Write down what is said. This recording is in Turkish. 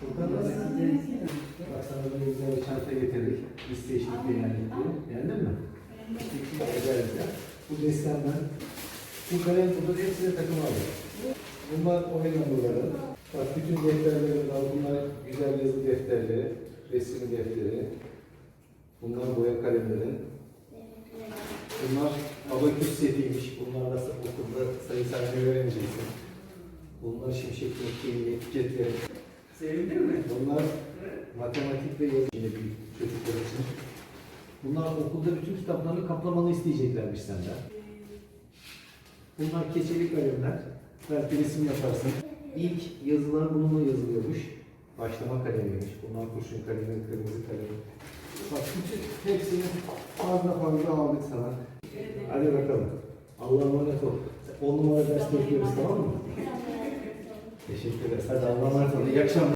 Furkan nasıl? Bak sana böyle güzel bir çanta getirdik. Liste eşlik genellikle. Beğendin mi? Güzel güzel. Bu destanlar. Bu kalem kutu hepsine takım aldı. Bunlar oyun hamurları. Bak bütün defterlerim var. Bunlar güzel yazı defterleri, resim defteri. Bunlar boya kalemleri. Bunlar abaküs setiymiş. Bunlarla okulda sayı saymayı öğreneceksin. Bunlar şimşek nokteyi, etiketleri. Sevindin mi? Bunlar matematik ve yazı yine büyük çocuklar için. Bunlar okulda bütün kitaplarını kaplamanı isteyeceklermiş senden. Bunlar keçeli kalemler. Belki resim yaparsın. İlk yazılar bununla yazılıyormuş. Başlama kalemiymiş. Bunlar kurşun kalemi, kırmızı kalemi. Bak bütün hepsini fazla fazla aldık sana. Hadi bakalım. Allah'a emanet ol. 10 numara ders bekliyoruz tamam mı? Teşekkür ederiz. Hadi Allah'a emanet ol. İyi akşamlar.